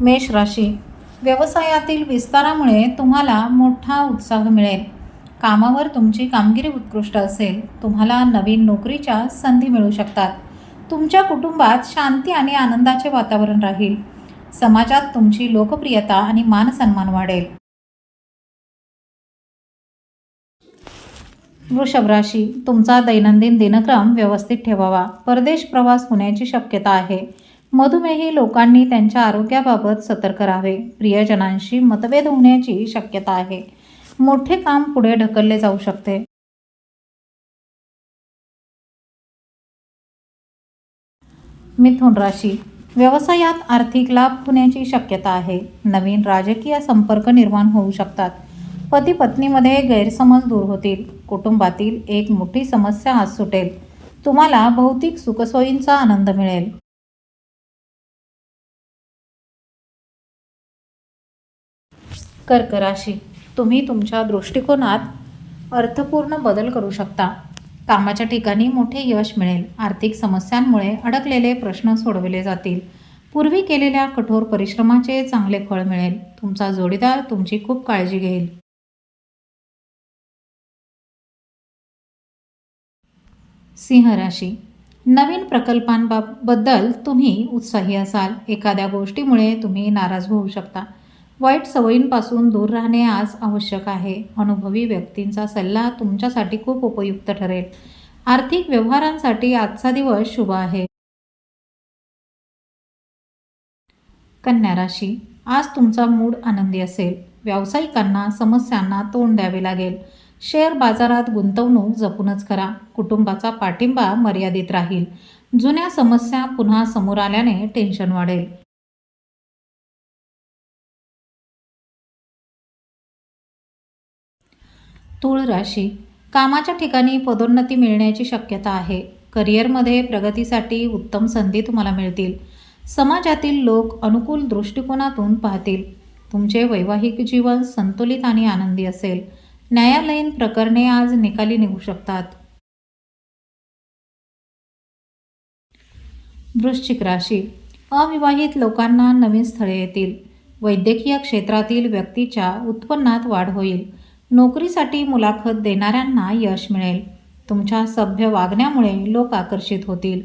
मेष राशी. व्यवसायातील विस्तारामुळे तुम्हाला मोठा उत्साह मिळेल. कामावर तुमची कामगिरी उत्कृष्ट असेल. तुम्हाला नवीन नोकरीच्या संधी मिळू शकतात. तुमच्या कुटुंबात शांती आणि आनंदाचे वातावरण राहील. समाजात तुमची लोकप्रियता आणि मानसन्मान वाढेल. वृषभ राशी. तुमचा दैनंदिन दिनक्रम व्यवस्थित ठेवावा. परदेश प्रवास होण्याची शक्यता आहे. मधुमेही लोकांनी त्यांच्या आरोग्याबाबत सतर्क राहावे. प्रियजनांशी मतभेद होण्याची शक्यता आहे. मोठे काम पुढे ढकलले जाऊ शकते. मिथुन राशी. व्यवसायात आर्थिक लाभ होण्याची शक्यता आहे. नवीन राजकीय संपर्क निर्माण होऊ शकतात. पती पत्नीमध्ये गैरसमज दूर होतील. कुटुंबातील एक मोठी समस्या आज सुटेल. तुम्हाला भौतिक सुखसोयींचा आनंद मिळेल. कर्क राशी तुम्ही तुमच्या दृष्टिकोनात अर्थपूर्ण बदल करू शकता. कामाच्या ठिकाणी मोठे यश मिळेल. आर्थिक समस्यांमुळे अडकलेले प्रश्न सोडविले जातील. पूर्वी केलेल्या कठोर परिश्रमाचे चांगले फळ मिळेल. तुमचा जोडीदार तुमची खूप काळजी घेईल. सिंह राशी. नवीन प्रकल्पांबाबद्दल तुम्ही उत्साही असाल. एखाद्या गोष्टीमुळे तुम्ही नाराज होऊ शकता. वाईट सवयींपासून दूर राहणे आज आवश्यक आहे. अनुभवी व्यक्तींचा सल्ला तुमच्यासाठी खूप उपयुक्त ठरेल. आर्थिक व्यवहारांसाठी आजचा दिवस शुभ आहे. कन्या राशी. आज तुमचा मूड आनंदी असेल. व्यावसायिकांना समस्यांना तोंड द्यावे लागेल. शेअर बाजारात गुंतवणूक जपूनच करा. कुटुंबाचा पाठिंबा मर्यादित राहील. जुन्या समस्या पुन्हा समोर आल्याने टेन्शन वाढेल. तूळ राशी. कामाच्या ठिकाणी पदोन्नती मिळण्याची शक्यता आहे. करिअरमध्ये प्रगतीसाठी उत्तम संधी तुम्हाला मिळतील. समाजातील लोक अनुकूल दृष्टिकोनातून पाहतील. तुमचे वैवाहिक जीवन संतुलित आणि आनंदी असेल. न्यायालयीन प्रकरणे आज निकाली निघू शकतात. वृश्चिक राशी. अविवाहित लोकांना नवीन स्थळे येतील. वैद्यकीय क्षेत्रातील व्यक्तीच्या उत्पन्नात वाढ होईल. नोकरीसाठी मुलाखत देणाऱ्यांना यश मिळेल. तुमच्या सभ्य वागण्यामुळे लोक आकर्षित होतील.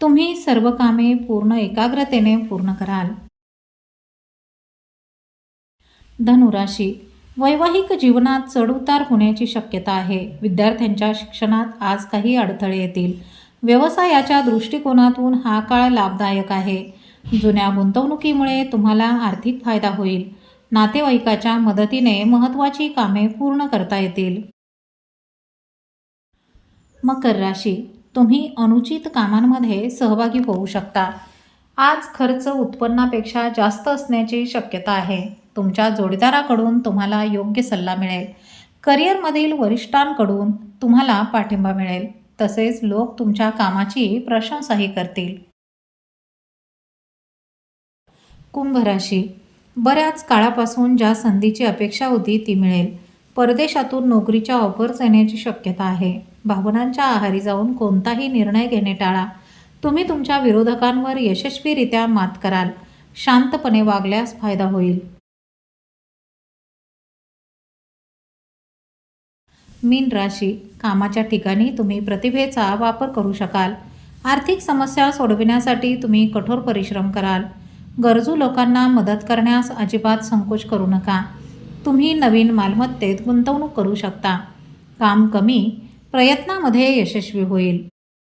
तुम्ही सर्व कामे पूर्ण एकाग्रतेने पूर्ण कराल. धनुराशी. वैवाहिक जीवनात चढउतार होण्याची शक्यता आहे. विद्यार्थ्यांच्या शिक्षणात आज काही अडथळे येतील. व्यवसायाच्या दृष्टिकोनातून हा काळ लाभदायक आहे. जुन्या गुंतवणुकीमुळे तुम्हाला आर्थिक फायदा होईल. नातेवाईकाच्या मदतीने महत्त्वाची कामे पूर्ण करता येतील. मकर राशी तुम्ही अनुचित कामांमध्ये सहभागी होऊ शकता. आज खर्च उत्पन्नापेक्षा जास्त असण्याची शक्यता आहे. तुमच्या जोडीदाराकडून तुम्हाला योग्य सल्ला मिळेल. करिअरमधील वरिष्ठांकडून तुम्हाला पाठिंबा मिळेल. तसेच लोक तुमच्या कामाची प्रशंसाही करतील. कुंभ राशी बऱ्याच काळापासून ज्या संधीची अपेक्षा होती ती मिळेल. परदेशातून नोकरीच्या ऑफर्स येण्याची शक्यता आहे. भावनांच्या आहारी जाऊन कोणताही निर्णय घेणे टाळा. तुम्ही तुमच्या विरोधकांवर यशस्वीरित्या मात कराल. शांतपणे वागल्यास फायदा होईल. मीन राशी. कामाच्या ठिकाणी तुम्ही प्रतिभेचा वापर करू शकाल. आर्थिक समस्या सोडविण्यासाठी तुम्ही कठोर परिश्रम कराल. गरजू लोकांना मदत करण्यास अजिबात संकोच करू नका. तुम्ही नवीन मालमत्तेत गुंतवणूक करू शकता. काम कमी प्रयत्नामध्ये यशस्वी होईल.